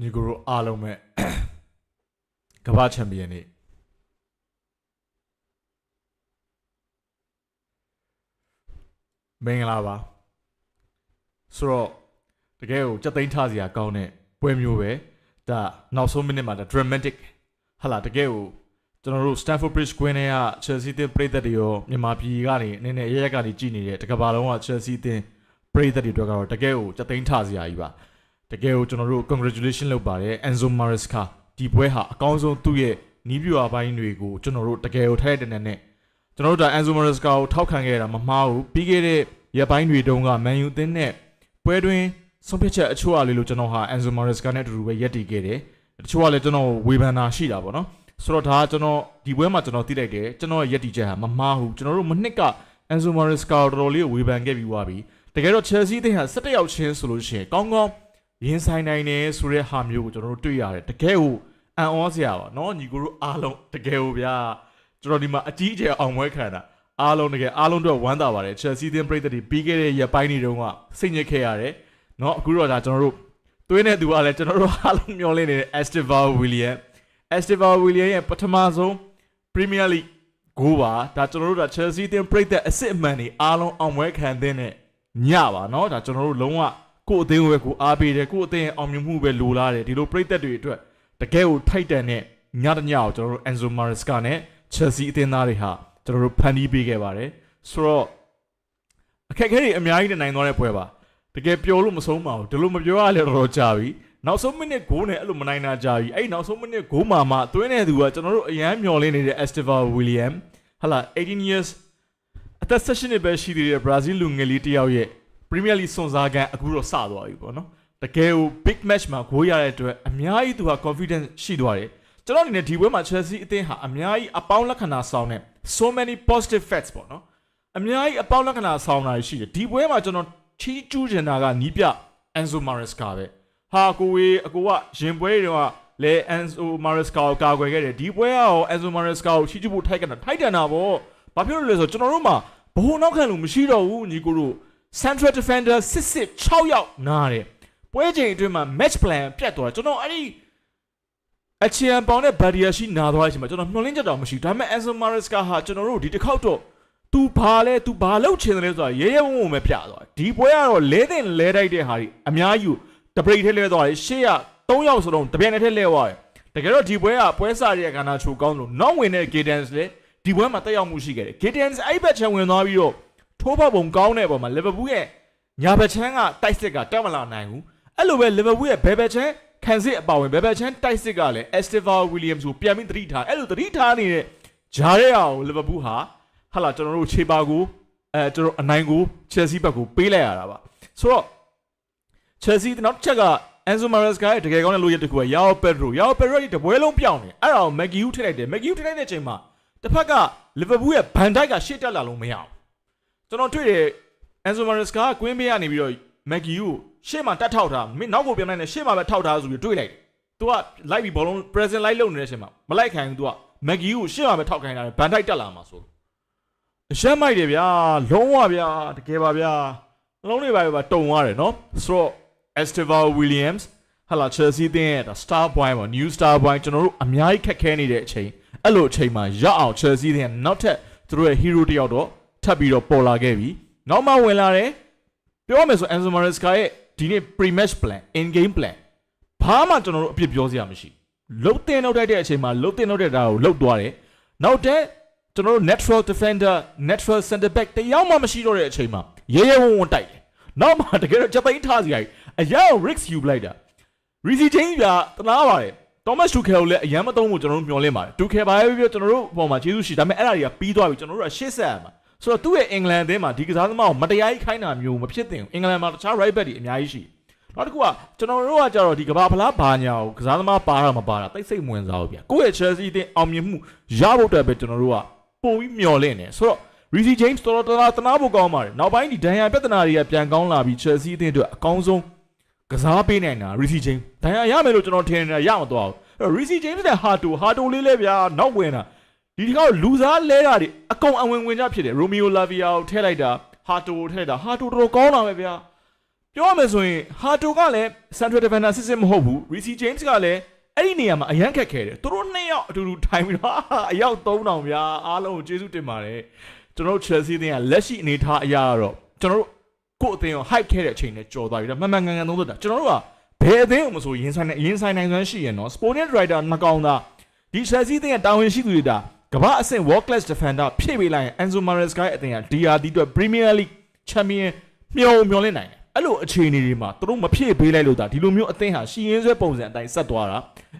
ညီကိုတို့အားလုံးပဲကမ္ဘာချန်ပီယံနေမင်္ဂလာပါဆိုတော့တကယ်ကိုစက်သိန်းထားစရာကောင်းတဲ့ပွဲမျိုးပဲဒါနောက်ဆုံးမိနစ်မှာဒါ dramatic ဟာလာတကယ်ကိုကျွန်တော်တို့ Stamford Bridge ကွင်းထဲက Chelsea တင်ပြည်သက်တွေရောမြန်မာပြည်ကနေနည်းနည်းရရက်ကနေကြည်နေတဲ့တကဘာလုံးက Chelsea တင်ပြည်သက်တွေအတွက်ကတော့တကယ်ကိုစက်သိန်းထားစရာကြီးပါ တကယ်ကိုကျွန်တော်တို့ congratulation လုပ်ပါတယ် Enzo Maresca ဒီပွဲဟာအကောင်းဆုံးသူ့ရဲ့နီးပြူအပိုင်းတွေကိုကျွန်တော်တို့တကယ်ကိုထိုက်တဲ့နဲ့နဲ့ကျွန်တော်တို့ဒါ Enzo Maresca ကိုထောက်ခံခဲ့တာမမှားဘူးပြီးခဲ့တဲ့ရက်ပိုင်းတွေတုန်းက Man U အသင်းနဲ့ပွဲတွင်ဆုံးဖြတ်ချက်အချို့အလေးလို့ကျွန်တော်ဟာ Enzo Maresca နဲ့အတူတူပဲရက်တည်ခဲ့တယ်တချို့ကလည်းကျွန်တော်ဝေဖန်တာရှိတာပေါ့နော်ဆိုတော့ဒါကကျွန်တော်ဒီပွဲမှာကျွန်တော်သိလိုက်တယ်ကျွန်တော်ရဲ့ရက်တည်ချက်ဟာမမှားဘူးကျွန်တော်တို့မနှစ်က Enzo Maresca ကိုတော်တော်လေးကိုဝေဖန်ခဲ့ပြီးသွားပြီတကယ်တော့ Chelsea အသင်းဟာ17ယောက်ချင်းဆိုလို့ရှိရင်ကောင်းကောင်း ရင်ဆိုင်နိုင်တယ်ဆိုတဲ့ဟာမျိုးကိုကျွန်တော်တို့တွေ့ရတယ်တကယ်ကိုအံ့ဩစရာပါเนาะညီကိုတို့အားလုံးတကယ်ကိုဗျာကျွန်တော်ဒီမှာအကြီးအကျယ်အောင်ပွဲခံတာအားလုံးတကယ်အားလုံးတော့ဝမ်းသာပါတယ် Chelsea သင်းပြည်သက်တွေပြီးခဲ့တဲ့ရက်ပိုင်းတွေတုန်းကစိတ်ညစ်ခဲ့ရတယ်เนาะအခုတော့ဒါကျွန်တော်တို့သွင်းတဲ့သူကလည်းကျွန်တော်တို့အားလုံးမျှော်လင့်နေတဲ့ Estevan William Estevan William ရဲ့ပထမဆုံး Premier League ဂိုးပါဒါကျွန်တော်တို့ဒါ Chelsea သင်းပြည်သက်အစ်စ်အမှန်တွေအားလုံးအောင်ပွဲခံတဲ့နဲ့ညပါเนาะဒါကျွန်တော်တို့လုံးဝ ကိုယ့်အသင်းကိုပဲကိုယ်အားပေးတယ်ကိုယ့်အသင်းရဲ့အောင်မြင်မှုပဲလိုလားတယ်ဒီလိုပြိသက်တွေအတွက်တကယ်ကိုထိုက်တန်တဲ့ညတညကိုကျွန်တော်တို့ Enzo Maresca နဲ့ Chelsea အသင်းသားတွေဟာကျွန်တော်တို့ဖန်တီးပေးခဲ့ပါတယ်ဆိုတော့အခက်အခဲတွေအများကြီးနဲ့နိုင်သွားတဲ့ပွဲပါတကယ်ပျော်လို့မဆုံးပါဘူးဒီလိုမပြောရလဲတော်တော်ကြာပြီနောက်ဆုံးမိနစ်ဂိုးနဲ့အဲ့လိုမနိုင်တာကြာပြီအဲ့ဒီနောက်ဆုံးမိနစ်ဂိုးမှာမှသွင်းတဲ့သူကကျွန်တော်တို့အရန်မျော်လင့်နေတဲ့ Estevan William ဟာလာ18 years အသက်16နှစ်ပဲရှိသေးတဲ့ Brazil လူငယ်လေးတစ်ယောက်ရဲ့ Premier League စွန်စားကန်အခုတော့စသွားပြီပေါ့နော်တကယ်ကို big match မှာဂိုးရတဲ့အတွက်အများကြီးသူဟာ confidence ရှိသွားတယ်ကျွန်တော်အနေနဲ့ဒီပွဲမှာ Chelsea အသင်းဟာအများကြီးအပေါင်းလက္ခဏာဆောင်တဲ့ so many positive facts ပေါ့နော်အများကြီးအပေါင်းလက္ခဏာဆောင်တာရှိတယ်ဒီပွဲမှာကျွန်တော်ချီးကျူးချင်တာကနီးပြ Enzo Maresca ပဲဟာကိုဝေးအကိုကရင်ပွဲတွေတော့လဲ Enzo Maresca ကိုကာကွယ်ခဲ့တယ်ဒီပွဲကရော Enzo Maresca ကိုချီးကျူးဖို့ထိုက်ကတာထိုက်တန်တာပေါ့ဘာဖြစ်လို့လဲဆိုတော့ကျွန်တော်တို့မှာဘိုးနောက်ခံလို့မရှိတော့ဘူးညီကိုတို့ Central Defender စစ်စစ်6ယောက်နားတယ်ပွဲချိန်အတွင်းမှာ match plan ပြတ်သွားတယ်ကျွန်တော်အဲ့ဒီအချီယံပေါင်တဲ့ barrier ရှိနာသွားတဲ့အချိန်မှာကျွန်တော်မျှော်လင့်ချက်တော့မရှိဘူးဒါပေမဲ့ Enzo Maresca ဟာကျွန်တော်တို့ဒီတစ်ခေါက်တော့ तू ဘာလဲ तू ဘာလုပ်ချင်တယ်လဲဆိုတာရဲရဲဝံ့ဝံ့ပဲပြသွားတယ်ဒီပွဲကတော့လဲတဲ့လဲတိုက်တဲ့ဟာတွေအများကြီးတပရိတ်ထဲလဲသွားတယ်ရှေ့က3ယောက်စလုံးတပြိုင်တည်းထဲလဲသွားတယ်တကယ်တော့ဒီပွဲကပွဲစားရဲ့ကဏ္ဍချိုကောင်းလို့ non ဝင်တဲ့ Giddens လေဒီပွဲမှာတက်ရောက်မှုရှိခဲ့တယ် Giddens အဲ့ဘက်ချန်ဝင်သွားပြီးတော့ ထိုးဖောက်ပုံကောင်းတဲ့ပုံမှာလီဗာပူးရဲ့ညာဘက်ချမ်းကတိုက်စစ်ကတက်မလာနိုင်ဘူးအဲ့လိုပဲလီဗာပူးရဲ့ဘယ်ဘက်ချမ်းခံစစ်အပါဝင်ဘယ်ဘက်ချမ်းတိုက်စစ်ကလည်းအက်စတီဗာဝီလီယမ်ကိုပြန်ပြီးသတိထားအဲ့လိုသတိထားနေတဲ့ဂျားတဲ့အောင်လီဗာပူးဟာဟာလာကျွန်တော်တို့ခြေပါကိုအဲကျွန်တော်အနိုင်ကိုချယ်ဆီဘက်ကိုပေးလိုက်ရတာပါဆိုတော့ချယ်ဆီနောက်တစ်ချက်က Enzo Maresca ရဲ့တကယ်ကောင်းတဲ့လိုရက်တစ်ခုက Yao Pedro Yao Pedro ရဲ့တပွဲလုံးပြောင်းနေအဲ့ဒါကို Maggie ထည့်လိုက်တယ် Maggie ထည့်လိုက်တဲ့အချိန်မှာတစ်ဖက်ကလီဗာပူးရဲ့ဘန်ဒိုက်ကရှေ့တက်လာလို့မရဘူး ကျွန်တော်တွေ့တယ် Enzo Maresca ကကွင်းဘေးကနေပြီးတော့ Maggie ကိုရှေ့မှာတက်ထောက်ထားမင်းနောက်ကိုပြန်လိုက်နေရှေ့မှာပဲထောက်ထားဆိုပြီးတွေ့လိုက်တယ်။ तू ကလိုက်ပြီးဘောလုံး present လိုက်လုပ်နေတဲ့အချိန်မှာမလိုက်ခိုင်းဘူး तू က Maggie ကိုရှေ့မှာပဲထောက်ခိုင်းတာဘန်တိုက်တက်လာမှာဆိုအရှက်မိုက်တယ်ဗျာလုံးဝဗျာတကယ်ပါဗျာနှလုံးတွေပါပဲတုံသွားတယ်နော်ဆိုတော့ Estevan Williams ဟာလာ Chelsea တင်းရဲ့ star boy ပေါ့ new star boy ကျွန်တော်တို့အများကြီးခက်ခဲနေတဲ့အချိန်အဲ့လိုအချိန်မှာရအောင် Chelsea တင်းနောက်ထပ်သူတို့ရဲ့ hero တယောက်တော့ ထပ်ပြီးတော့ပေါ်လာခဲ့ပြီနောက်မှဝင်လာတယ်ပြောရမယ်ဆို Enzo Maresca ရဲ့ဒီနေ့ pre-match plan in game plan ဘာမှကျွန်တော်တို့အပြစ်ပြောစရာမရှိလုတ်တင်လောက်တိုက်တဲ့အချိန်မှာလုတ်တင်လောက်တဲ့တာကိုလုတ်သွားတယ်နောက်တဲ့ကျွန်တော်တို့ natural defender natural center back တယောက်မှမရှိတော့တဲ့အချိန်မှာရဲရဲဝံ့ဝံ့တိုက်တယ်နောက်မှတကယ်တော့ချက်သိမ်းထားစရာကြီးအရာ risk ယူလိုက်တာ Rizzy James ကတနာပါတယ် Thomas Tuchel ကိုလည်းအရန်မသုံးဖို့ကျွန်တော်တို့မျှော်လင့်ပါတယ် Tuchel ဘာပဲပြောကျွန်တော်တို့အပေါ်မှာကျေးဇူးရှိဒါပေမဲ့အဲ့ဒါတွေကပြီးသွားပြီကျွန်တော်တို့ကရှေ့ဆက်ရမှာ ဆိုတော့သူ့ရဲ့အင်္ဂလန်အသင်းမှာဒီကစားသမားကိုမတရားကြီးခိုင်းတာမျိုးမဖြစ်သင့်ဘူးအင်္ဂလန်မှာတခြား right back တွေအများကြီးရှိနောက်တစ်ခုကကျွန်တော်တို့ကကြတော့ဒီကဘာဖလားဘာညာကိုကစားသမားပါတာမပါတာတိတ်စိတ်မဝင်စားဘူးဗျကိုယ့်ရဲ့ Chelsea အသင်းအောင်မြင်မှုရဖို့အတွက်ပဲကျွန်တော်တို့ကပုံပြီးမျှော်လင့်နေဆိုတော့ Rizzy James တော်တော်တနာတနာဖို့ကောင်းပါတယ်နောက်ပိုင်းဒီဒန်ယာပြဿနာတွေကပြန်ကောင်းလာပြီး Chelsea အသင်းအတွက်အကောင်းဆုံးကစားပေးနိုင်တာ Rizzy James ဒန်ယာရမယ်လို့ကျွန်တော်ထင်နေတာရမသွားဘူးအဲ့တော့ Rizzy James နဲ့ Hato Hato လေးလဲဗျာနောက်ဝင်တာ ဒီဒီကောက်လူစားလဲတာတွေအကုန်အဝင်ဝင်ကြဖြစ်တယ် Romeo Lavia ကိုထည့်လိုက်တာ Hato ကိုထည့်လိုက်တာ Hato တော်တော်ကောင်းလာပဲဗျာပြောရမယ်ဆိုရင်ဟာတိုကလည်း central defender စစ်စစ်မဟုတ်ဘူး Reece James ကလည်းအဲ့ဒီနေရာမှာအရန်ခက်ခဲတယ်သူတို့နှစ်ယောက်အတူတူထိုင်ပြီးတော့ဟာအယောက်3000ဗျာအားလုံးကိုကျေးဇူးတင်ပါတယ်ကျွန်တော်တို့ Chelsea အသင်းကလက်ရှိအနေအထားအရာကတော့ကျွန်တော်တို့ကိုယ့်အသင်းကို hype ခဲ့တဲ့အချိန်နဲ့ကြော်သွားပြီဒါမှန်မှန်ကန်ကန်သုံးသပ်တာကျွန်တော်တို့ကဘယ်အသင်းကိုမဆိုရင်ဆိုင်နိုင်ရင်ဆိုင်နိုင်စွမ်းရှိရင်နော် Sporting Director နှစ်ကောင်သားဒီ Chelsea အသင်းကတာဝန်ရှိသူတွေဒါ ကမ္ဘာအဆင့် world class defender ဖြည့်ပေးလိုက်ရင် Enzo Maresca ရဲ့အသင်းက DRD အတွက် Premier League Champion မျောမျောလင့်နိုင်တယ်အဲ့လိုအခြေအနေတွေမှာသူတို့မဖြည့်ပေးလိုက်လို့ဒါဒီလိုမျိုးအသင်းဟာရှီရင်းဆွဲပုံစံအတိုင်းဆက်သွားတာ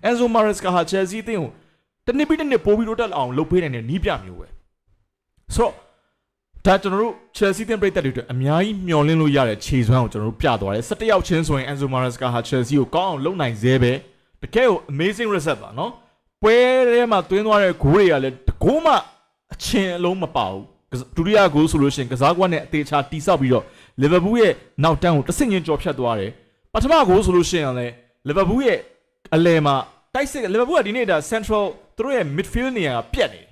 Enzo Maresca ဟာ Chelsea အသင်းကိုတစ်နှစ်ပြီးတစ်နှစ်ပိုးပြီးတော့တက်အောင်လုပ်ပေးနိုင်တဲ့နီးပြမျိုးပဲဆိုတော့ဒါကျွန်တော်တို့ Chelsea တင်ပြတဲ့တွေအတွက်အများကြီးမျှော်လင့်လို့ရတဲ့ခြေစွမ်းကိုကျွန်တော်တို့ပြသွားတယ်17ယောက်ချင်းဆိုရင် Enzo Maresca ဟာ Chelsea ကိုကောင်းအောင်လုပ်နိုင်သေးပဲတကယ်ကို amazing reset ပါနော် ပွဲထဲမှာတွင်းသွားတဲ့ဂိုးတွေကလည်းတကိုးမှအချင်းအလုံးမပါဘူးဒုတိယဂိုးဆိုလို့ရှိရင်ကစားကွက်နဲ့အသေးချာတိဆောက်ပြီးတော့လီဗာပူးရဲ့နောက်တန်းကိုတစ်ဆင့်ချင်းကျော်ဖြတ်သွားတယ်ပထမဂိုးဆိုလို့ရှိရင်လည်းလီဗာပူးရဲ့အလယ်မှာတိုက်စစ်လီဗာပူးကဒီနေ့ဒါ central သူတို့ရဲ့ midfield နေရာကပြတ်နေတယ်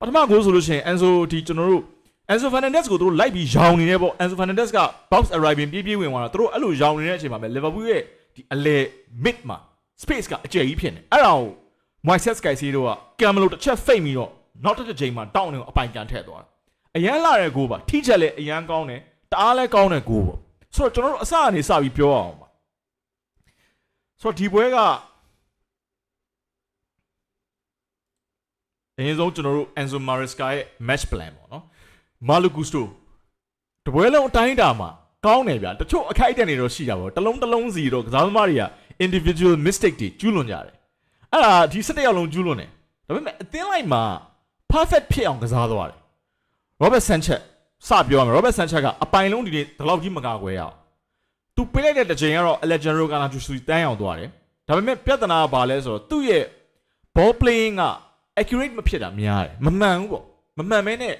ပထမဂိုးဆိုလို့ရှိရင် Enzo ဒီကျွန်တော်တို့ Enzo Fernandez ကိုသူတို့လိုက်ပြီးရောင်နေတယ်ပေါ့ Enzo Fernandez က box arriving ပြေးပြေးဝင်သွားတာသူတို့အဲ့လိုရောင်နေတဲ့အချိန်မှာပဲလီဗာပူးရဲ့ဒီအလယ် mid မှာ space ကအကျယ်ကြီးဖြစ်နေအဲ့ဒါကို Moises Caicedo ကကံမလို့တစ်ချက်ဖိတ်ပြီးတော့နောက်တစ်ချိန်မှာတောင်းနေကိုအပိုင်ကန်ထည့်သွားတာအရန်လာတဲ့ဂိုးပါထိချက်လည်းအရန်ကောင်းတယ်တအားလဲကောင်းတဲ့ကိုပေါ့ဆိုတော့ကျွန်တော်တို့အစအနေစပြီးပြောအောင်ပါဆိုတော့ဒီပွဲကအရင်ဆုံးကျွန်တော်တို့ Enzo Maresca ရဲ့ match plan ပေါ့နော် Malo Gusto တပွဲလုံးအတိုင်းအတာမှာကောင်းတယ်ဗျာတချို့အခိုက်အတန့်တွေတော့ရှိတာပေါ့တစ်လုံးတစ်လုံးစီတော့ကစားသမားတွေက individual mistake တွေကျူးလွန်ကြတယ် အဲ့ဒါဒီ၁၁ယောက်လုံးကျူးလွန်တယ်ဒါပေမဲ့အသင်းလိုက်မှာ perfect ဖြစ်အောင်ကစားသွားတယ် Robert Sanchez စပြောရမယ် Robert Sanchez ကအပိုင်လုံးဒီနေ့ဒီလောက်ကြီးမကာကွယ်ရအောင်သူပေးလိုက်တဲ့တစ်ချိန်ကတော့ Alejandro Garnacho တန်းအောင်သွားတယ်ဒါပေမဲ့ပြဿနာကဘာလဲဆိုတော့သူ့ရဲ့ ball playing က accurate မဖြစ်တာများတယ်မမှန်ဘူးပေါ့မမှန်မဲနဲ့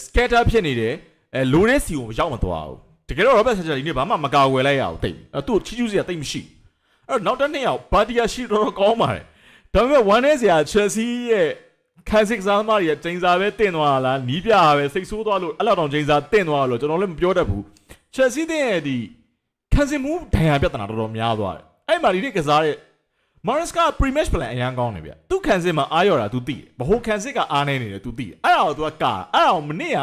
scatter ဖြစ်နေတယ်အဲလိုတဲ့စီကိုရောက်မသွားဘူးတကယ်တော့ Robert Sanchez ဒီနေ့ဘာမှမကာကွယ်လိုက်ရအောင်တိတ်အဲသူ့ကိုချီးကျူးစရာတိတ်မရှိ အဲ့တော့နောက်တစ်နေ့ရောက်ဘာတီယာရှိတော်တော်ကောင်းပါတယ်ဒါပေမဲ့ one day စရာ Chelsea ရဲ့ ခံစစ်စားသမားတွေကျင်းစာပဲတင့်သွားလားနီးပြပဲစိတ်ဆိုးသွားလို့အဲ့လောက်တောင်ကျင်းစာတင့်သွားလို့ကျွန်တော်လည်းမပြောတတ်ဘူးချက်စီးတဲ့ဒီခံစစ်မှုဒဏ်ရာပြဿနာတော်တော်များသွားတယ်အဲ့မှာဒီနေ့ကစားတဲ့ Morris က pre-match plan အရန်ကောင်းနေဗျသူခံစစ်မှာအားရော်တာ तू သိတယ်ဘဟိုခံစစ်ကအားနေနေတယ် तू သိတယ်အဲ့ဒါကို तू ကကာအဲ့ဒါကိုမနေ့က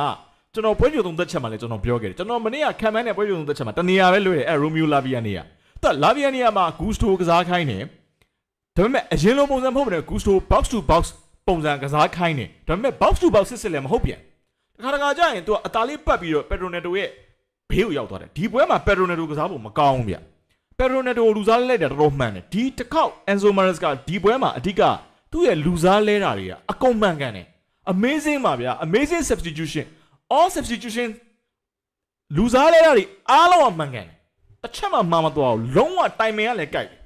ကျွန်တော်ပွဲကြုံသုံးသက်ချက်မှာလည်းကျွန်တော်ပြောခဲ့တယ်ကျွန်တော်မနေ့ကခံမန်းနဲ့ပွဲကြုံသုံးသက်ချက်မှာတနေရာပဲလွှဲတယ်အဲ့ Romeo Lavia နေရ သူက Lavia နေရမှာ Gusto ကစားခိုင်းတယ်ဒါပေမဲ့အရင်လိုပုံစံမဟုတ်ဘဲ Gusto box to box ပုံစံကစားခိုင်းနေဒါပေမဲ့ box to box စစ်စစ်လည်းမဟုတ်ပြန်တခါတခါကျရင် तू အသားလေးပတ်ပြီးတော့ Pedroneto ရဲ့ဘေးကိုရောက်သွားတယ်ဒီပွဲမှာ Pedroneto ကစားဖို့မကောင်းဘူးဗျ Pedroneto လူစားလဲလိုက်တာတော်တော်မှန်တယ်ဒီတစ်ခေါက် Enzo Mares ကဒီပွဲမှာအဓိကသူ့ရဲ့လူစားလဲတာတွေကအကုန်မှန်ကန်တယ် amazing ပါဗျာ amazing substitution all substitution လူစားလဲတာတွေအားလုံးကမှန်ကန်တယ် တစ်ချက်မှမှားမသွားဘူးလုံးဝတိုင်မင်ကလည်းကြိုက်တယ်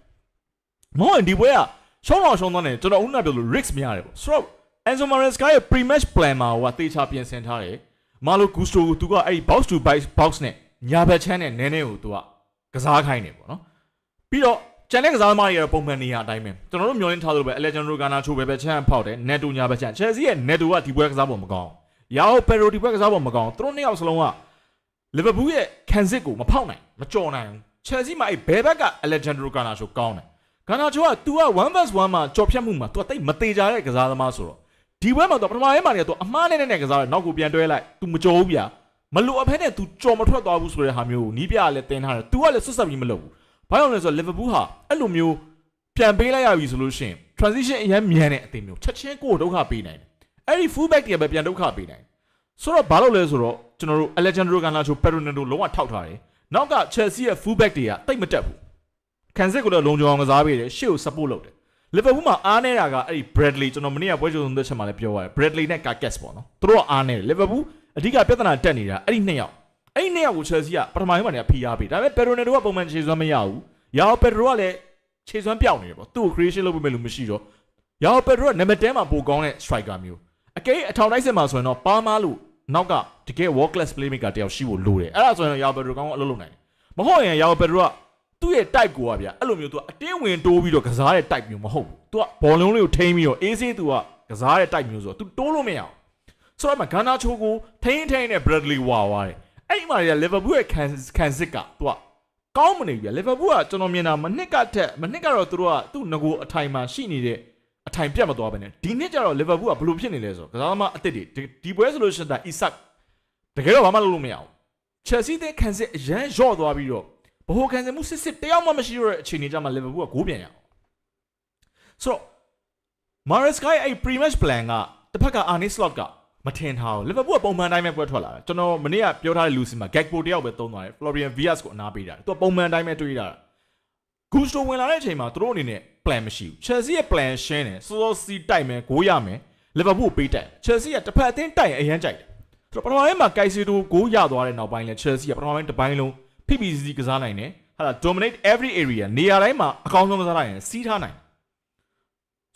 မဟုတ်ရင်ဒီပွဲကရှုံးတော့ရှုံးသွားတယ်ကျွန်တော်ဦးနာပြောလို့ risk မရတယ်ပေါ့ဆိုတော့ Enzo Maresca ရဲ့ pre-match plan မှာဟိုကတေချာပြင်ဆင်ထားတယ်မာလိုဂူစတိုကိုသူကအဲ့ဒီ box to box box နဲ့ညာဘက်ချမ်းနဲ့နည်းနည်းကိုသူကကစားခိုင်းတယ်ပေါ့နော်ပြီးတော့ကျန်တဲ့ကစားသမားတွေကတော့ပုံမှန်နေရအတိုင်းပဲကျွန်တော်တို့မျှော်လင့်ထားသလိုပဲ Alejandro Garnacho ပဲပဲချမ်းဖောက်တယ် Neto ညာဘက်ချမ်း Chelsea ရဲ့ Neto ကဒီပွဲကစားပုံမကောင်းရာဟို Pero ဒီပွဲကစားပုံမကောင်းသူတို့နှစ်ယောက်စလုံးက Liverpool ရဲ့ခံစစ်ကိုမဖောက်နိုင်မကြော်နိုင်ဘူး Chelsea မှာအဲ့ဘယ်ဘက်က Alejandro Garnacho ကောင်းတယ် Garnacho က तू က1 vs 1မှာကြော်ဖြတ်မှုမှာ तू ကတိတ်မသေးကြတဲ့ကစားသမားဆိုတော့ဒီပွဲမှာ तू ပထမပိုင်းမှာနေ तू အမှားနဲ့နဲ့ကစားတယ်နောက်ကိုပြန်တွဲလိုက် तू မကြော်ဘူးဗျာမလိုအပ်ဖဲနဲ့ तू ကြော်မထွက်သွားဘူးဆိုတဲ့ဟာမျိုးကိုနီးပြကလည်းတင်ထားတယ် तू ကလည်းဆွတ်ဆက်ပြီးမလုပ်ဘူးဘာကြောင့်လဲဆိုတော့ Liverpool ဟာအဲ့လိုမျိုးပြန်ပေးလိုက်ရပြီဆိုလို့ရှိရင် transition အရင်မြန်တဲ့အသင်းမျိုးချက်ချင်းကိုယ်ဒုက္ခပေးနိုင်တယ်အဲ့ဒီ full back တွေကပဲပြန်ဒုက္ခပေးနိုင်ဆိုတော့ဘာလို့လဲဆိုတော့ ကျွန်တော်တို့ Alejandro Garnacho Pedroneto လုံးဝထောက်ထားတယ်နောက်က Chelsea ရဲ့ full back တွေကတိတ်မတက်ဘူးခံစစ်ကိုလည်းလုံခြုံအောင်ကစားပေးတယ်ရှေ့ကို support လုပ်တယ် Liverpool မှာအားနေတာကအဲ့ဒီ Bradley ကျွန်တော်မနေ့ကပွဲကြုံတဲ့ချက်မှာလည်းပြောရတယ် Bradley နဲ့ Carcass ပေါ့နော်သူတို့ကအားနေတယ် Liverpool အဓိကပြဿနာတက်နေတာအဲ့ဒီနှစ်ယောက်အဲ့ဒီနှစ်ယောက်ကို Chelsea ကပထမပိုင်းမှာနေဖိအားပေးဒါပေမဲ့ Pedroneto ကပုံမှန်ခြေစွမ်းမရဘူးရာပက်ဒရိုကလည်းခြေစွမ်းပြောင်းနေတယ်ပေါ့သူ့ကို creation လုပ်ပေးမယ်လို့မရှိတော့ရာပက်ဒရိုကနံပါတ်10မှာပိုကောင်းတဲ့ striker မျိုးအကဲအထောင်တိုက်စစ်မှာဆိုရင်တော့ပါမားလို့ နောက်ကတကယ် world class playmaker တယောက်ရှိဖို့လိုတယ်အဲ့ဒါဆိုရင်ရာပက်ဒရိုကောင်းအလုပ်လုပ်နိုင်တယ်မဟုတ်ရင်ရာပက်ဒရိုကသူ့ရဲ့ type ကိုကဗျာအဲ့လိုမျိုးသူကအတင်းဝင်တိုးပြီးတော့ကစားတဲ့ type မျိုးမဟုတ်ဘူးသူကဘောလုံးလေးကိုထိန်းပြီးတော့အေးဆေးသူကကစားတဲ့ type မျိုးဆိုတော့သူတိုးလို့မရအောင်ဆိုတော့မှဂန္နာချိုကိုထိန်းထိန်းနဲ့ Bradley ဝါသွားတယ်အဲ့ဒီမှာတွေကလီဗာပူးရဲ့ခံခံစစ်ကသူကကောင်းမနေပြီလီဗာပူးကကျွန်တော်မြင်တာမနှစ်ကထက်မနှစ်ကတော့သူတို့ကသူ့ငကိုအထိုင်မှာရှိနေတဲ့ အထိုင်ပြတ်မသွားပဲねဒီနှစ်ကျတော့လီဗာပူးကဘယ်လိုဖြစ်နေလဲဆိုတော့ကစားသမားအစ်စ်တွေဒီဒီပွဲဆိုလို့ရှိရင်ဒါအီဆက်တကယ်တော့ဘာမှလုပ်လို့မရအောင်ချယ်ဆီတဲ့ခံစစ်အရန်ရော့သွားပြီးတော့ဘိုခံစစ်မှုစစ်စစ်တယောက်မှမရှိတော့တဲ့အခြေအနေကြမှာလီဗာပူးကဂိုးပြန်ရအောင်ဆိုတော့ Mares ကအဲ့ pre-match plan ကတစ်ဖက်က Arne Slot ကမထင်ထားဘူးလီဗာပူးကပုံမှန်တိုင်းပဲပွဲထွက်လာတယ်ကျွန်တော်မနေ့ကပြောထားတဲ့လူစီမှာ Gakpo တယောက်ပဲသုံးသွားတယ် Florian Villas ကိုအနာပေးတာသူကပုံမှန်တိုင်းပဲတွေးတာဂူစတိုဝင်လာတဲ့အချိန်မှာသူတို့အနေနဲ့ plan မရှိဘူး Chelsea ရဲ့ plan ရှင်းတယ်စောစောစီးတိုက်မယ်ဂိုးရမယ်လီဗာပူးကိုပေးတိုက် Chelsea ကတစ်ဖက်အသင်းတိုက်ရင်အရန်ကြိုက်တယ်ဆိုတော့ပထမပိုင်းမှာ Caicedo ဂိုးရသွားတဲ့နောက်ပိုင်းလဲ Chelsea ကပထမပိုင်းတစ်ပိုင်းလုံးဖိဖိစီစီကစားနိုင်တယ်ဟာလာ dominate every area နေရာတိုင်းမှာအကောင်းဆုံးကစားနိုင်တယ်စီးထားနိုင်တယ်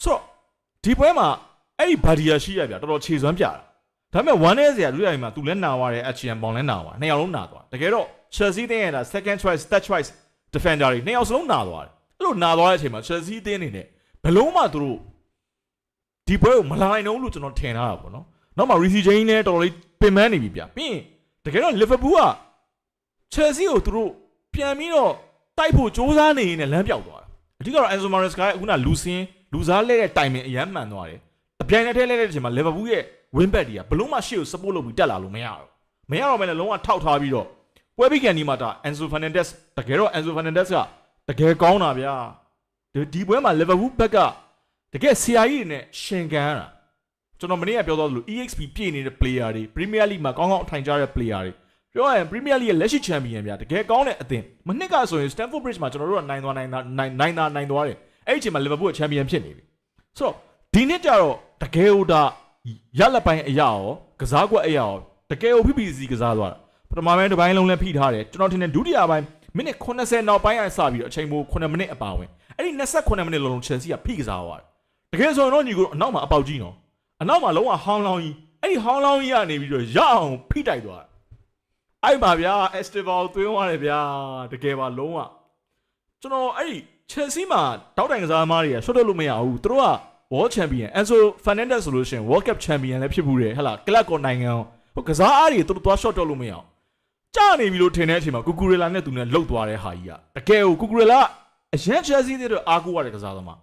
ဆိုတော့ဒီပွဲမှာအဲ့ဒီဘာဒီယာရှိရဗျာတော်တော်ခြေစွမ်းပြတာဒါပေမဲ့1 day စရာဒုတိယပိုင်းမှာသူလည်းနာသွားတယ်အချီယန်ဘောင်လည်းနာသွားနှစ်ယောက်လုံးနာသွားတကယ်တော့ Chelsea တင်းရဲ့ဒါ second choice third choice defender တွေနှစ်ယောက်စလုံးနာသွားတယ် အဲ့လိုနာသွားတဲ့အချိန်မှာ Chelsea တင်းနေနဲ့ဘယ်လုံးမှသူတို့ဒီပွဲကိုမလာနိုင်တော့ဘူးလို့ကျွန်တော်ထင်ထားတာပေါ့နော်နောက်မှ Reece James နဲ့တော်တော်လေးပင်ပန်းနေပြီဗျပြီးရင်တကယ်တော့ Liverpool က Chelsea ကိုသူတို့ပြန်ပြီးတော့တိုက်ဖို့စ조사နေရင်လည်းလမ်းပြောက်သွားတာအဓိကတော့ Enzo Maresca ကခုနလူစင်းလူစားလဲတဲ့တိုင်ပင်အရန်မှန်သွားတယ်တပြိုင်နက်တည်းလဲတဲ့အချိန်မှာ Liverpool ရဲ့ win back တွေကဘလုံးမှရှေ့ကို support လုပ်ပြီးတက်လာလို့မရတော့မရတော့မဲလည်းလုံးဝထောက်ထားပြီးတော့ပွဲပြီးကန်ဒီမှာဒါ Enzo Fernandez တကယ်တော့ Enzo Fernandez ကတ ကယ်ကောင်းတာဗျာဒီဒီပွဲမှာ Liverpool ဘက်ကတကယ်ဆရာကြီးတွေနဲ့ရှင်ကန်ရတာကျွန်တော်မနေ့ကပြောသွားသလို EXP ပြည့်နေတဲ့ player တွေ Premier League မှာကောင်းကောင်းအထိုင်ကျတဲ့ player တွေပြောရရင် Premier League ရဲ့လက်ရှိ champion ဗျာတကယ်ကောင်းတဲ့အသင်းမနှစ်ကဆိုရင် Stamford Bridge မှာကျွန်တော်တို့ကနိုင်သွားနိုင်တာနိုင်နိုင်တာနိုင်သွားတယ်အဲ့ဒီအချိန်မှာ Liverpool က champion ဖြစ်နေပြီဆိုတော့ဒီနှစ်ကျတော့တကယ်ဟိုဒါရလက်ပိုင်းအရာရောကစားကွက်အရာရောတကယ်ဟို PPC ကစားသွားတာပထမပိုင်းတစ်ပိုင်းလုံးလည်းဖိထားတယ်ကျွန်တော်ထင်တယ်ဒုတိယပိုင်း မိနစ်80နောက်ပိုင်းအစပြီးတော့အချိန်မိုး9မိနစ်အပါဝင်အဲ့ဒီ28မိနစ်လုံးလုံး Chelsea ကဖိကစားသွားတယ်တကယ်ဆိုရင်တော့ညီကိုအနောက်မှာအပေါက်ကြီးနော်အနောက်မှာလုံးဝဟောင်းလောင်းကြီးအဲ့ဒီဟောင်းလောင်းကြီးကနေပြီးတော့ရအောင်ဖိတိုက်သွားတယ်အဲ့ပါဗျာ Esteval သွင်းသွားတယ်ဗျာတကယ်ပါလုံးဝကျွန်တော်အဲ့ဒီ Chelsea မှာတောက်တိုင်ကစားသမားတွေကဆွတ်တော့လို့မရဘူးသူတို့က World Champion Enzo Fernandez ဆိုလို့ရှိရင် World Cup Champion လည်းဖြစ်ဘူးတယ်ဟဟလားကလပ်ကောနိုင်ငံဟိုကစားအားတွေသူတို့သွား shot တော့လို့မရအောင် ကြာနေပြီလို့ထင်တဲ့အချိန်မှာကူကူရလာနဲ့သူနဲ့လှုပ်သွားတဲ့ဟာကြီးကတကယ်ကိုကူကူရလာအရန် Chelsea တွေတော့အားကိုးရတဲ့ကစားသမား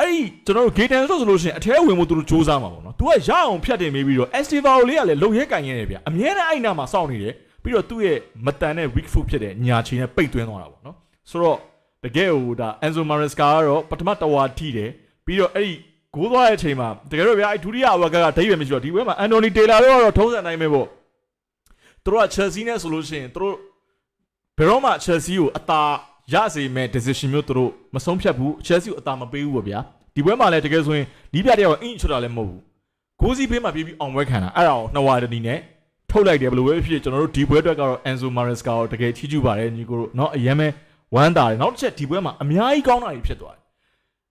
အဲ့ဒီကျွန်တော်တို့ Gaten ဆိုဆိုလို့ရှိရင်အထဲဝင်ဖို့သူတို့စူးစမ်းမှာပေါ့နော်။ तू ကရအောင်ဖြတ်တင်ပေးပြီးတော့ Estival လေးကလည်းလုံရဲကန်ရဲနေဗျ။အမြဲတမ်းအဲ့နာမှာစောင့်နေတယ်။ပြီးတော့သူ့ရဲ့မတန်တဲ့ weak foot ဖြစ်တဲ့ညာချီနဲ့ပိတ်သွင်းသွားတာပေါ့နော်။ဆိုတော့တကယ်ဟိုဒါ Enzo Maresca ကတော့ပထမတဝါထိတယ်ပြီးတော့အဲ့ဒီဂိုးသွားတဲ့အချိန်မှာတကယ်တော့ဗျာအဲ့ဒုတိယအဝကကဒိတ်ပဲမရှိတော့ဒီဘက်မှာ Anthony Taylor တော့ထုံးစံတိုင်းပဲပေါ့ သူတို့က Chelsea နဲ့ဆိုလို့ရှိရင်သူတို့ဘယ်တော့မှ Chelsea ကိုအသာရစေမဲ့ decision မျိုးသူတို့မဆုံးဖြတ်ဘူး Chelsea ကိုအသာမပေးဘူးပေါ့ဗျာဒီဘက်မှာလည်းတကယ်ဆိုရင်ဒီပြတယောက်အင်းချွတ်တာလည်းမဟုတ်ဘူးဂိုးစီးဘေးမှာပြေးပြီးအောင်ပွဲခံတာအဲ့ဒါကိုနှစ်ဝါတနီနဲ့ထုတ်လိုက်တယ်ဘယ်လိုပဲဖြစ်ဖြစ်ကျွန်တော်တို့ဒီပွဲအတွက်ကတော့ Enzo Maresca ကိုတကယ်ချီးကျူးပါတယ်ညီကိုတို့เนาะအရင်ပဲဝမ်းတာတယ်နောက်တစ်ချက်ဒီပွဲမှာအများကြီးကောင်းတာတွေဖြစ်သွားတယ်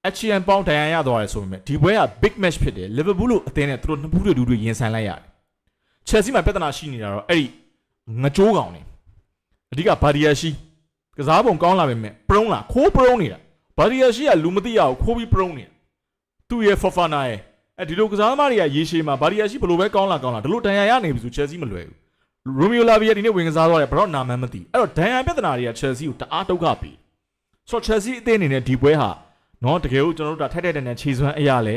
အချီယန်ပေါင်းဒဏ်ရာရသွားတယ်ဆိုပေမဲ့ဒီပွဲက big match ဖြစ်တယ်လီဗာပူးလို့အသင်းနဲ့သူတို့နှစ်ဖူးတွေဒူးတွေရင်ဆိုင်လိုက်ရတယ်ချယ်ဆီမှာပြဿနာရှိနေတာတော့အဲ့ဒီ ငကြိုးကောင်နေအဓိကဘာဒီယာရှိကစားပုံကောင်းလာပေမဲ့ပရုံးလာခိုးပရုံးနေတာဘာဒီယာရှိကလူမသိရအောင်ခိုးပြီးပရုံးနေတာသူ့ရဲ့ဖော်ဖာနာရဲ့အဲဒီလိုကစားသမားတွေကရေရှည်မှာဘာဒီယာရှိဘယ်လိုပဲကောင်းလာကောင်းလာဒီလိုဒဏ်ရာရနေပြီဆိုချယ်ဆီမလွယ်ဘူးရိုမီယိုလာဗီယာဒီနေ့ဝင်ကစားသွားတယ်ဘရော့နာမန်မသိအဲ့တော့ဒဏ်ရာပြဿနာတွေကချယ်ဆီကိုတအားဒုက္ခပေးဆိုတော့ချယ်ဆီအသင်းအနေနဲ့ဒီပွဲဟာနော်တကယ်လို့ကျွန်တော်တို့ဒါထိုက်ထိုက်တန်တန်ခြေစွမ်းအရာလဲ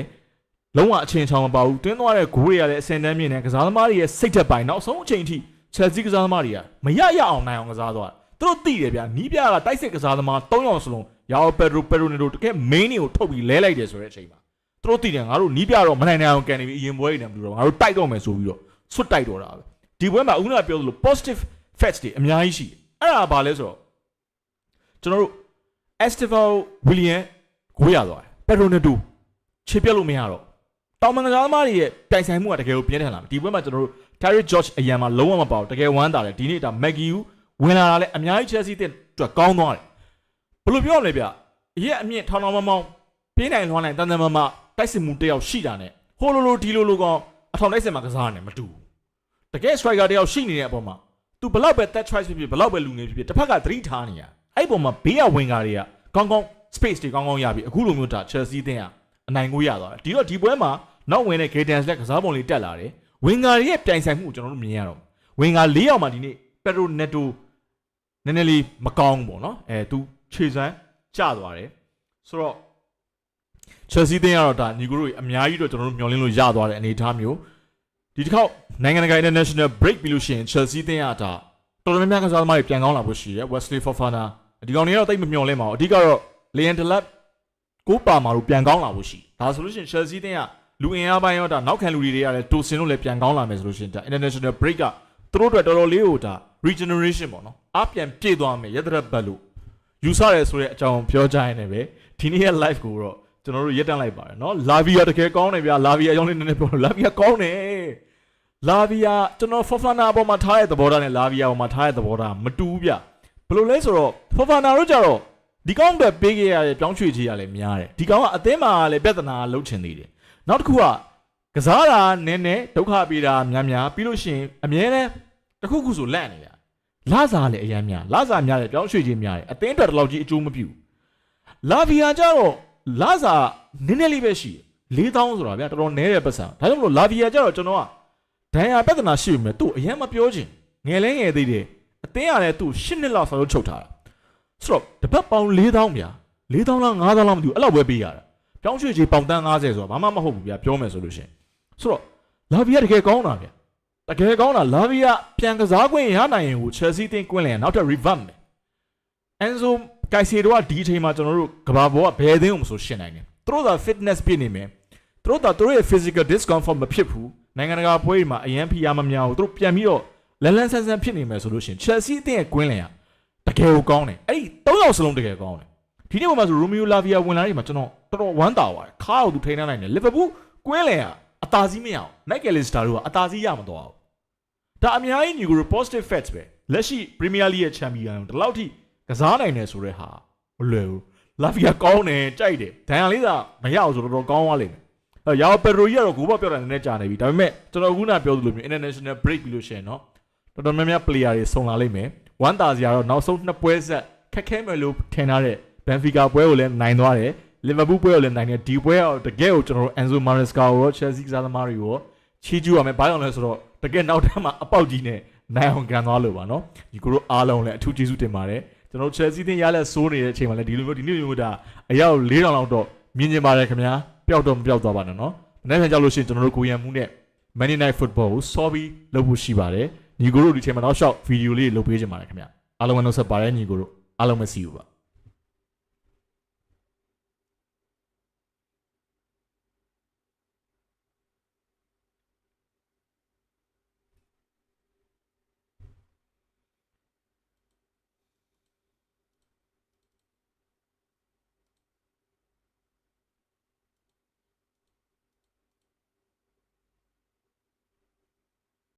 လုံးဝအချိန်ချောင်းမပါဘူးတွင်းသွားတဲ့ဂိုးတွေကလည်းအစင်တန်းမြင့်နေကစားသမားတွေရဲ့စိတ်သက်ပိုင်းနောက်ဆုံးအချိန်ထိ ချယ်ဆီကစားသမားတွေကမရရအောင်နိုင်အောင်ကစားသွားသူတို့သိတယ်ဗျာနီးပြကတိုက်စစ်ကစားသမား၃ယောက်စလုံးရာပက်ဒရိုပက်ရိုနီတိုတကယ် main တွေကိုထုတ်ပြီးလဲလိုက်တယ်ဆိုတဲ့အချိန်မှာသူတို့သိတယ်ငါတို့နီးပြတော့မနိုင်နိုင်အောင်ကန်နေပြီးအရင်ပွဲတွေနဲ့မတူတော့ငါတို့တိုက်တော့မယ်ဆိုပြီးတော့ဆွတ်တိုက်တော့တာပဲဒီပွဲမှာအခုနကပြောသလို positive facts တွေအများကြီးရှိတယ်အဲ့ဒါဘာလဲဆိုတော့ကျွန်တော်တို့ Esteval William ကိုရသွားတယ်ပက်ရိုနီတိုခြေပြက်လို့မရတော့တောင်မန်ကစားသမားတွေရဲ့တိုင်ဆိုင်မှုကတကယ်ကိုပြင်းထန်လာတယ်ဒီပွဲမှာကျွန်တော်တို့ Terry George အရန်မှာလုံးဝမပေါတကယ်ဝမ်းတာတယ်ဒီနေ့ဒါ Maggie ဝင်လာတာလည်းအများကြီး Chelsea တဲ့အတွက်ကောင်းသွားတယ်ဘယ်လိုပြောရလဲဗျအရက်အမြင့်ထောင်ထောင်မောင်းမောင်းပြင်းနိုင်လွှမ်းနိုင်တန်တန်မမတိုက်စစ်မှုတယောက်ရှိတာနဲ့ဟိုလိုလိုဒီလိုလိုကောင်အထောင်တိုက်စစ်မှာကစားနေမတူဘူးတကယ် striker တယောက်ရှိနေတဲ့အပေါ်မှာ तू ဘလောက်ပဲ that choice ဖြစ်ဖြစ်ဘလောက်ပဲလူငယ်ဖြစ်ဖြစ်တစ်ဖက်ကသတိထားနေရအဲ့ဒီပုံမှာဘေးကဝင်ကာတွေကကောင်းကောင်း space တွေကောင်းကောင်းရပြီအခုလိုမျိုးဒါ Chelsea တင်းကအနိုင်ကိုရသွားတယ်ဒီတော့ဒီပွဲမှာနောက်ဝင်တဲ့ Gaten လက်ကစားပုံလေးတက်လာတယ် ဝင်ကာတွေရဲ့ပြိုင်ဆိုင်မှုကိုကျွန်တော်တို့မြင်ရတော့ဝဝင်က၄ယောက်မှဒီနေ့ပက်ရိုနက်တိုနည်းနည်းလေးမကောင်းဘူးပေါ့နော်အဲသူခြေစမ်းကျသွားတယ်ဆိုတော့ Chelsea တင်းကတော့ဒါညီကိုတို့အများကြီးတော့ကျွန်တော်တို့မျှော်လင့်လို့ရသွားတဲ့အနေအထားမျိုးဒီတစ်ခေါက်နိုင်ငံတကာ international break ပြီးလို့ရှိရင် Chelsea တင်းကဒါတော်တော်များများကစားသမားတွေပြန်ကောင်းလာဖို့ရှိတယ် Wesley Fofana ဒီကောင်တွေကတော့တိတ်မမျှော်လင့်ပါဘူးအဓိကတော့ Leon Delap ကိုပါမာတို့ပြန်ကောင်းလာဖို့ရှိဒါဆိုလို့ရှိရင် Chelsea တင်းက လူအင်အားပိုင်းရောဒါနောက်ခံလူတွေတွေကလည်းတိုစင်တို့လည်းပြန်ကောင်းလာမယ်ဆိုလို့ရှိရင်ဒါ international break ကသူတို့အတွက်တော်တော်လေးကိုဒါ regeneration ပေါ့နော်အပြန်ပြည့်သွားမယ်ရသရက်ဘတ်လို့ယူဆရဲဆိုတဲ့အကြောင်းပြောကြရင်လည်းဒီနေ့ရဲ့ live ကိုတော့ကျွန်တော်တို့ရက်တန့်လိုက်ပါတယ်နော်လာဗီယာတကယ်ကောင်းတယ်ဗျာလာဗီယာအကြောင်းလေးနည်းနည်းပြောလာဗီယာကောင်းတယ်လာဗီယာကျွန်တော်ဖော်ဖာနာပေါ်မှာထားတဲ့သဘောထားနဲ့လာဗီယာပေါ်မှာထားတဲ့သဘောထားမတူဘူးဗျဘယ်လိုလဲဆိုတော့ဖော်ဖာနာတို့ကြတော့ဒီကောင်တွေပေးခဲ့ရတဲ့ပြောင်းရွှေ့ချေရလည်းများတယ်ဒီကောင်ကအသင်းမှာလည်းပြဿနာလှုပ်ချင်သေးတယ် နောက်တစ်ခုကကစားတာနည်းနည်းဒုက္ခပေးတာများများပြီးလို့ရှိရင်အမြဲတမ်းတစ်ခုခုဆိုလန့်နေတာလာစားလည်းအရင်များလာစားများတယ်ပြောင်းရွှေ့ခြင်းများတယ်အသင်းအတွက်တလောက်ကြီးအကျိုးမပြုလာဗီယာကြတော့လာစားနည်းနည်းလေးပဲရှိတယ်4000ဆိုတာဗျာတော်တော်နည်းတဲ့ပတ်စံဒါကြောင့်မလို့လာဗီယာကြတော့ကျွန်တော်ကဒဏ်ရာပြဿနာရှိပြီမဲ့သူ့အရင်မပြောချင်ငယ်လဲငယ်သေးတယ်အသင်းကလည်းသူ့10နှစ်လောက်ဆောက်ချုပ်ထားတာဆိုတော့တပတ်ပေါင်4000ဗျာ4000လား5000လားမသိဘူးအဲ့လောက်ပဲပေးရတာ ပြောင်းရွှေ့ချေပေါင်တန်း90ဆိုတာဘာမှမဟုတ်ဘူးဗျာပြောမယ်ဆိုလို့ရှိရင်ဆိုတော့လာဗီယာတကယ်ကောင်းတာဗျာတကယ်ကောင်းတာလာဗီယာပြန်ကစားခွင့်ရနိုင်ရင်ကို Chelsea တင်းကွင်းလင်နောက်ထပ် revamp မယ် Enzo Caicedo ကဒီအချိန်မှာကျွန်တော်တို့ကဘာဘောကဘယ်အသင်းကိုမဆိုရှင်းနိုင်တယ်သူတို့သာ fitness ပြည့်နေမယ်သူတို့သာသူတို့ရဲ့ physical discomfort မဖြစ်ဘူးနိုင်ငံတကာပွဲတွေမှာအရန်ဖိအားမများဘူးသူတို့ပြန်ပြီးတော့လန်လန်ဆန်းဆန်းဖြစ်နေမယ်ဆိုလို့ရှိရင် Chelsea အသင်းရဲ့ကွင်းလင်ကတကယ်ကိုကောင်းတယ်အဲ့ဒီ၃ယောက်စလုံးတကယ်ကောင်းတယ် ဒီနေ့ပေါ်မှာဆိုရိုမီယိုလာဗီယာဝင်လာတဲ့မှာကျွန်တော်တော်တော်ဝမ်းသာပါတယ်ခါကိုသူထိန်းထားနိုင်တယ်လီဗာပူးကွင်းလယ်ကအသာစီးမရအောင်မိုက်ကယ်လစ်စတာတို့ကအသာစီးရမတော့အောင်ဒါအများကြီးညီကို positive facts ပဲလက်ရှိ Premier League ရဲ့ Champion ဒီလောက်ထိကစားနိုင်တယ်ဆိုတဲ့ဟာမလွယ်ဘူးလာဗီယာကောင်းတယ်ကြိုက်တယ်ဒန်ရန်လေးသာမရအောင်ဆိုတော့တော်ကောင်းသွားလိမ့်မယ်အဲရောပက်ရိုကြီးကတော့ဂိုးပေါက်ပြောတာနည်းနည်းကြာနေပြီဒါပေမဲ့ကျွန်တော်ခုနပြောသလိုမျိုး international break ပြီးလို့ရှိရင်တော့တော်တော်များများ player တွေဆုံလာလိမ့်မယ်ဝမ်းသာစရာတော့နောက်ဆုံးနှစ်ပွဲဆက်ခက်ခဲမယ်လို့ထင်ထားတဲ့ ဘန်ဖီကာပွဲကိုလည်းနိုင်သွားတယ်လီဗာပူးပွဲကိုလည်းနိုင်တယ်ဒီပွဲကတကယ်ကိုကျွန်တော်တို့အန်ဆိုမာရက်စကာကိုရောချယ်ဆီကစားသမားတွေရောချီးကျူးရမယ်ဘာကြောင့်လဲဆိုတော့တကယ်နောက်တန်းမှာအပေါက်ကြီးနဲ့နိုင်အောင်ကန်သွားလို့ပါနော်ဒီကိုတို့အားလုံးလည်းအထူးကျေးဇူးတင်ပါတယ်ကျွန်တော်တို့ Chelsea တင်ရလက်စိုးနေတဲ့အချိန်မှာလည်းဒီလိုမျိုးဒီနေ့မျိုးဒါအယောက်4000လောက်တော့မြင်မြင်ပါတယ်ခင်ဗျာပျောက်တော့မပျောက်သွားပါနဲ့နော်။မနေ့ပြန်ကြောက်လို့ရှိရင်ကျွန်တော်တို့ကိုရံမှုနဲ့ Man United Football ကိုစောပြီးလုပ်ဖို့ရှိပါတယ်။ညီကိုတို့ဒီချိန်မှာနောက်လျှောက်ဗီဒီယိုလေးလုပ်ပေးကြပါမယ်ခင်ဗျာ။အားလုံးဝင်လို့ဆက်ပါတယ်ညီကိုတို့အားလုံးမစီဘူးပါ။